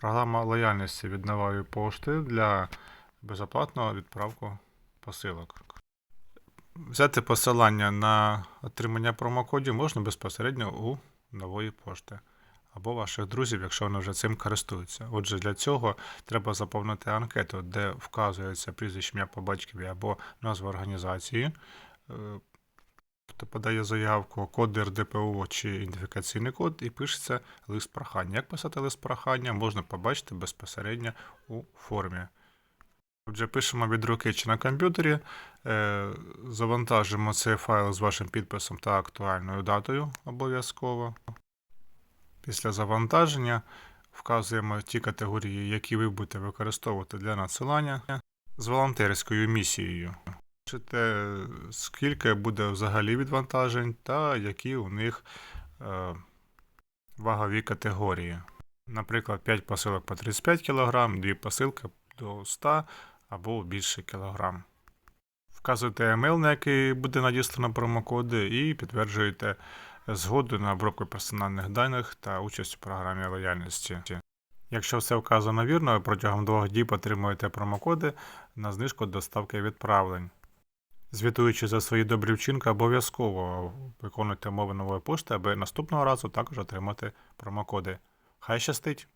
Програма лояльності від нової пошти для безоплатного відправку посилок. Взяти посилання на отримання промокодів можна безпосередньо у нової пошти або ваших друзів, якщо вони вже цим користуються. Отже, для цього треба заповнити анкету, де вказується прізвище ім'я по батькові або назва організації. Хто подає заявку, код РДПУ чи ідентифікаційний код, і пишеться лист прохання. Як писати лист прохання, можна побачити безпосередньо у формі. Отже, пишемо від руки чи на комп'ютері, е, завантажимо цей файл з вашим підписом та актуальною датою обов'язково. Після завантаження вказуємо ті категорії, які ви будете використовувати для надсилання з волонтерською місією. Бачите, скільки буде взагалі відвантажень та які у них е, вагові категорії. Наприклад, 5 посилок по 35 кг, 2 посилки до 100 або більше кілограм. Вказуєте емейл, на який буде надіслано промокоди, і підтверджуєте згоду на обробку персональних даних та участь у програмі лояльності. Якщо все вказано вірно, протягом двох діб отримуєте промокоди на знижку доставки відправлень. Звітуючи за свої добрі вчинки, обов'язково виконуйте умови нової пошти, аби наступного разу також отримати промокоди. Хай щастить!